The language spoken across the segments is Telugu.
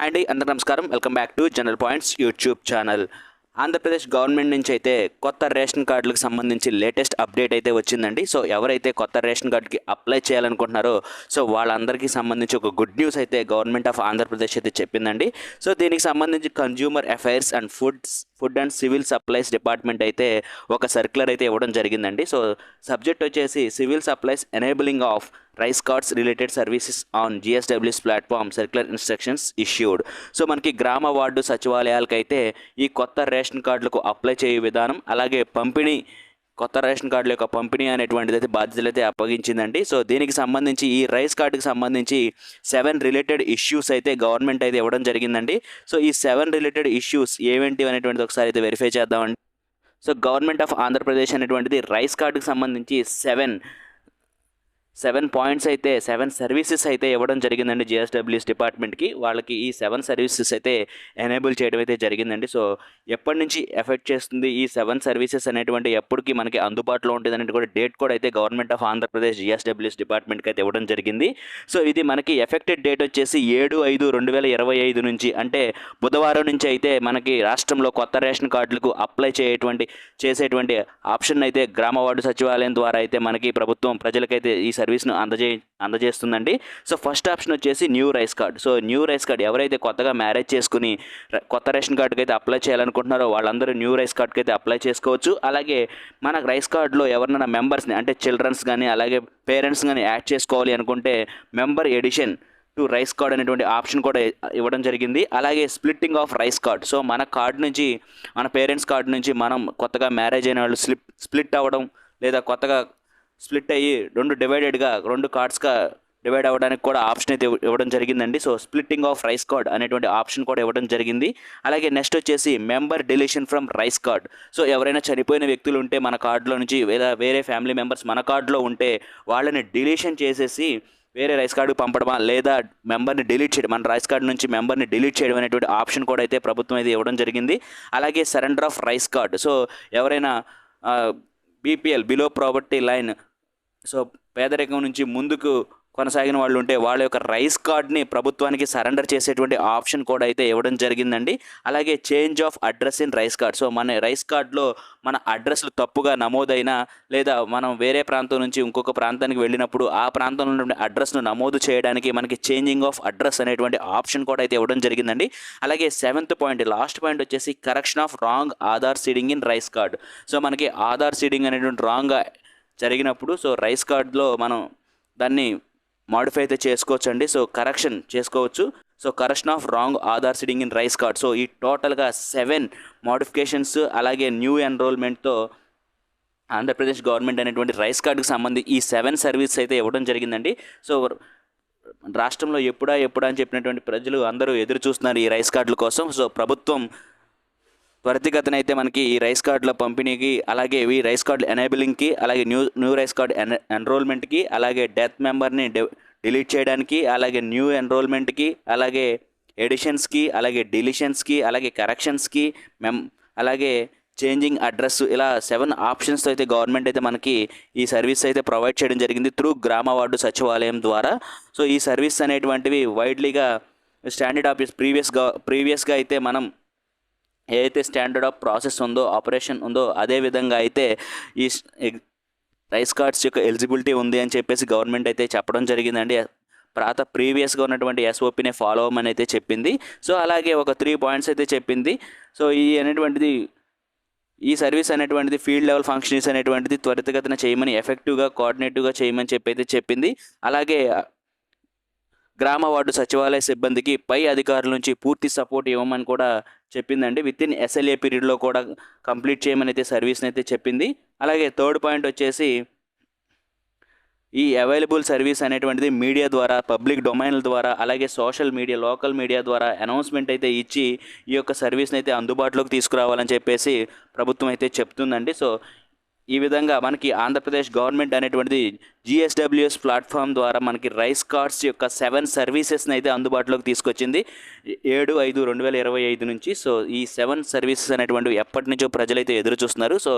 అండ్ అందరు నమస్కారం. Welcome back to general points YouTube channel Andhra Pradesh government నుంచి అయితే కొత్త రేషన్ కార్డులకు సంబంధించి లేటెస్ట్ అప్డేట్ అయితే వచ్చిందండి. సో ఎవరైతే కొత్త రేషన్ కార్డుకి అప్లై చేయాలనుకుంటున్నారో సో వాళ్ళందరికీ సంబంధించి ఒక గుడ్ న్యూస్ అయితే గవర్నమెంట్ ఆఫ్ ఆంధ్రప్రదేశ్ అయితే చెప్పిందండి. సో దీనికి సంబంధించి consumer affairs and foods food and civil supplies department అయితే ఒక సర్క్యులర్ అయితే ఇవ్వడం జరిగిందండి. సో సబ్జెక్ట్ వచ్చేసి civil supplies enabling of rice cards related services on GSWS platform circular instructions issued so మనకి గ్రామ వార్డు సచివాలయాలకైతే ఈ కొత్త రేషన్ కార్డులకు అప్లై చేయే విధానం అలాగే పంపిణీ కొత్త రేషన్ కార్డుల యొక్క పంపిణీ అనేటువంటిది అయితే బాధ్యతలు అయితే అప్పగించిందండి. సో దీనికి సంబంధించి ఈ రైస్ కార్డుకి సంబంధించి సెవెన్ రిలేటెడ్ ఇష్యూస్ అయితే గవర్నమెంట్ అయితే ఇవ్వడం జరిగిందండి. సో ఈ సెవెన్ రిలేటెడ్ ఇష్యూస్ ఏమేంటి అనేటువంటిది ఒకసారి అయితే వెరిఫై చేద్దామండి. సో గవర్నమెంట్ ఆఫ్ ఆంధ్రప్రదేశ్ అనేటువంటిది రైస్ కార్డుకి సంబంధించి సెవెన్ సెవెన్ పాయింట్స్ అయితే సెవెన్ సర్వీసెస్ అయితే ఇవ్వడం జరిగిందండి జిఎస్డబ్ల్యూఎస్ డిపార్ట్మెంట్కి. వాళ్ళకి ఈ సెవెన్ సర్వీసెస్ అయితే ఎనేబుల్ చేయడం అయితే జరిగిందండి. సో ఎప్పటి నుంచి ఎఫెక్ట్ చేస్తుంది ఈ సెవెన్ సర్వీసెస్ అనేటువంటి ఎప్పటికి మనకి అందుబాటులో ఉంటుంది అనేది కూడా డేట్ కూడా అయితే గవర్నమెంట్ ఆఫ్ ఆంధ్రప్రదేశ్ జిఎస్డబ్ల్యూఎస్ డిపార్ట్మెంట్కి అయితే ఇవ్వడం జరిగింది. సో ఇది మనకి ఎఫెక్టెడ్ డేట్ వచ్చేసి ఏడు ఐదు రెండు వేల ఇరవై ఐదు నుంచి అంటే బుధవారం నుంచి అయితే మనకి రాష్ట్రంలో కొత్త రేషన్ కార్డులకు అప్లై చేయటువంటి చేసేటువంటి ఆప్షన్ అయితే గ్రామ వార్డు సచివాలయం ద్వారా అయితే మనకి ప్రభుత్వం ప్రజలకైతే ఈ సర్వీస్ను అందజే అందజేస్తుందండి. సో ఫస్ట్ ఆప్షన్ వచ్చేసి new rice card. So new rice card ఎవరైతే కొత్తగా మ్యారేజ్ చేసుకుని కొత్త రేషన్ కార్డుకి అయితే అప్లై చేయాలనుకుంటున్నారో వాళ్ళందరూ న్యూ రైస్ కార్డ్కి అయితే అప్లై చేసుకోవచ్చు. అలాగే మన రైస్ కార్డులో ఎవరినైనా మెంబర్స్ని అంటే చిల్డ్రన్స్ కానీ అలాగే పేరెంట్స్ కానీ యాడ్ చేసుకోవాలి అనుకుంటే member addition to rice card అనేటువంటి ఆప్షన్ కూడా ఇవ్వడం జరిగింది. అలాగే splitting of rice card. So మన కార్డ్ నుంచి మన పేరెంట్స్ కార్డ్ నుంచి మనం కొత్తగా మ్యారేజ్ అయిన వాళ్ళు స్లిప్ స్ప్లిట్ అవ్వడం లేదా కొత్తగా స్ప్లిట్ అయ్యి రెండు డివైడెడ్గా రెండు కార్డ్స్గా డివైడ్ అవ్వడానికి కూడా ఆప్షన్ అయితే ఇవ్వడం జరిగిందండి. So splitting of rice card అనేటువంటి ఆప్షన్ కూడా ఇవ్వడం జరిగింది. అలాగే నెక్స్ట్ వచ్చేసి member deletion from rice card. So ఎవరైనా చనిపోయిన వ్యక్తులు ఉంటే మన కార్డులో నుంచి లేదా వేరే ఫ్యామిలీ మెంబర్స్ మన కార్డులో ఉంటే వాళ్ళని డిలీషన్ చేసేసి వేరే రైస్ కార్డు పంపడమా? లేదా మెంబర్ని డిలీట్ చేయడం మన రైస్ కార్డు నుంచి మెంబర్ని డిలీట్ చేయడం అనేటువంటి ఆప్షన్ కూడా అయితే ప్రభుత్వం అయితే ఇవ్వడం జరిగింది. అలాగే surrender of rice card. So ఎవరైనా BPL below property line so పేదరికం నుంచి ముందుకు కొనసాగిన వాళ్ళు ఉంటే వాళ్ళ యొక్క రైస్ కార్డ్ని ప్రభుత్వానికి సరెండర్ చేసేటువంటి ఆప్షన్ కూడా అయితే ఇవ్వడం జరిగిందండి. అలాగే change of address in rice card. So మన రైస్ కార్డ్లో మన అడ్రస్లు తప్పుగా నమోదైనా లేదా మనం వేరే ప్రాంతం నుంచి ఇంకొక ప్రాంతానికి వెళ్ళినప్పుడు ఆ ప్రాంతంలో ఉన్న అడ్రస్ను నమోదు చేయడానికి మనకి చేంజింగ్ ఆఫ్ అడ్రస్ అనేటువంటి ఆప్షన్ కూడా అయితే ఇవ్వడం జరిగిందండి. అలాగే సెవెంత్ పాయింట్ లాస్ట్ పాయింట్ వచ్చేసి correction of wrong Aadhaar seeding in rice card. So మనకి ఆధార్ సీడింగ్ అనేటువంటి రాంగ్ జరిగినప్పుడు సో రైస్ కార్డ్లో మనం దాన్ని మాడిఫై అయితే చేసుకోవచ్చు అండి సో కరెక్షన్ చేసుకోవచ్చు. So correction of wrong Aadhaar seeding in rice card. So ఈ టోటల్గా సెవెన్ మోడిఫికేషన్స్ అలాగే న్యూ ఎన్రోల్మెంట్తో ఆంధ్రప్రదేశ్ గవర్నమెంట్ అనేటువంటి రైస్ కార్డుకి సంబంధించి ఈ సెవెన్ సర్వీస్ అయితే ఇవ్వడం జరిగిందండి. సో రాష్ట్రంలో ఎప్పుడా ఎప్పుడా అని చెప్పినటువంటి ప్రజలు అందరూ ఎదురు చూస్తున్నారు ఈ రైస్ కార్డుల కోసం. సో ప్రభుత్వం త్వరితగతిన అయితే మనకి ఈ రైస్ కార్డుల పంపిణీకి అలాగే ఈ రైస్ కార్డు ఎనేబిలింగ్కి అలాగే న్యూ న్యూ రైస్ కార్డ్ ఎన్ ఎన్రోల్మెంట్కి అలాగే డెత్ మెంబర్ని డిలీట్ చేయడానికి అలాగే న్యూ ఎన్రోల్మెంట్కి అలాగే ఎడిషన్స్కి అలాగే డిలీషన్స్కి అలాగే కరెక్షన్స్కి మెం అలాగే చేంజింగ్ అడ్రస్ ఇలా సెవెన్ ఆప్షన్స్తో అయితే గవర్నమెంట్ అయితే మనకి ఈ సర్వీస్ అయితే ప్రొవైడ్ చేయడం జరిగింది త్రూ గ్రామ వార్డు సచివాలయం ద్వారా. సో ఈ సర్వీస్ అనేటువంటివి వైడ్లీగా స్టాండర్డ్ ఆఫీస్ ప్రీవియస్గా ప్రీవియస్గా అయితే మనం ఏదైతే స్టాండర్డ్ ఆఫ్ ప్రాసెస్ ఉందో ఆపరేషన్ ఉందో అదే విధంగా అయితే ఈ రైస్ కార్డ్స్ యొక్క ఎలిజిబిలిటీ ఉంది అని చెప్పేసి గవర్నమెంట్ అయితే చెప్పడం జరిగిందండి. ప్రాత ప్రీవియస్గా ఉన్నటువంటి ఎస్ఓపినే ఫాలో అవ్వమని అయితే చెప్పింది. సో అలాగే ఒక త్రీ పాయింట్స్ అయితే చెప్పింది. సో ఈ అనేటువంటిది ఈ సర్వీస్ అనేటువంటిది ఫీల్డ్ లెవెల్ ఫంక్షన్స్ అనేటువంటిది త్వరితగతిన చేయమని ఎఫెక్టివ్గా కోఆర్డినేటివ్గా చేయమని చెప్పి అయితే చెప్పింది. అలాగే గ్రామ వార్డు సచివాలయ సిబ్బందికి పై అధికారుల నుంచి పూర్తి సపోర్ట్ ఇవ్వమని కూడా చెప్పిందండి. విత్ ఇన్ ఎస్ఎల్ఏ పీరియడ్లో కూడా కంప్లీట్ చేయమని అయితే సర్వీస్ని అయితే చెప్పింది. అలాగే థర్డ్ పాయింట్ వచ్చేసి ఈ అవైలబుల్ సర్వీస్ అనేటువంటిది మీడియా ద్వారా పబ్లిక్ డొమైన్ల ద్వారా అలాగే సోషల్ మీడియా లోకల్ మీడియా ద్వారా అనౌన్స్మెంట్ అయితే ఇచ్చి ఈ యొక్క సర్వీస్ని అయితే అందుబాటులోకి తీసుకురావాలని చెప్పేసి ప్రభుత్వం అయితే చెప్తుందండి. సో ఈ విధంగా మనకి ఆంధ్రప్రదేశ్ గవర్నమెంట్ అనేటువంటిది జిఎస్డబ్ల్యూఎస్ ప్లాట్ఫామ్ ద్వారా మనకి రైస్ కార్డ్స్ యొక్క సెవెన్ సర్వీసెస్ని అయితే అందుబాటులోకి తీసుకొచ్చింది. ఏడు ఐదు రెండు వేల ఇరవై ఐదు నుంచి. సో ఈ సెవెన్ సర్వీసెస్ అనేటువంటివి ఎప్పటి నుంచో ప్రజలైతే ఎదురు చూస్తున్నారు. సో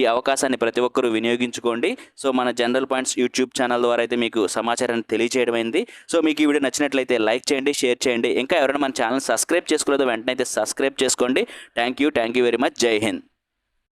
ఈ అవకాశాన్ని ప్రతి ఒక్కరూ వినియోగించుకోండి. సో మన జనరల్ పాయింట్స్ యూట్యూబ్ ఛానల్ ద్వారా అయితే మీకు సమాచారాన్ని తెలియజేయడమైంది సో మీకు ఈ వీడియో నచ్చినట్లయితే లైక్ చేయండి షేర్ చేయండి. ఇంకా ఎవరైనా మన ఛానల్ సబ్స్క్రైబ్ చేసుకోలేదో వెంటనే అయితే సబ్స్క్రైబ్ చేసుకోండి. Thank you thank you very much. జై హింద్.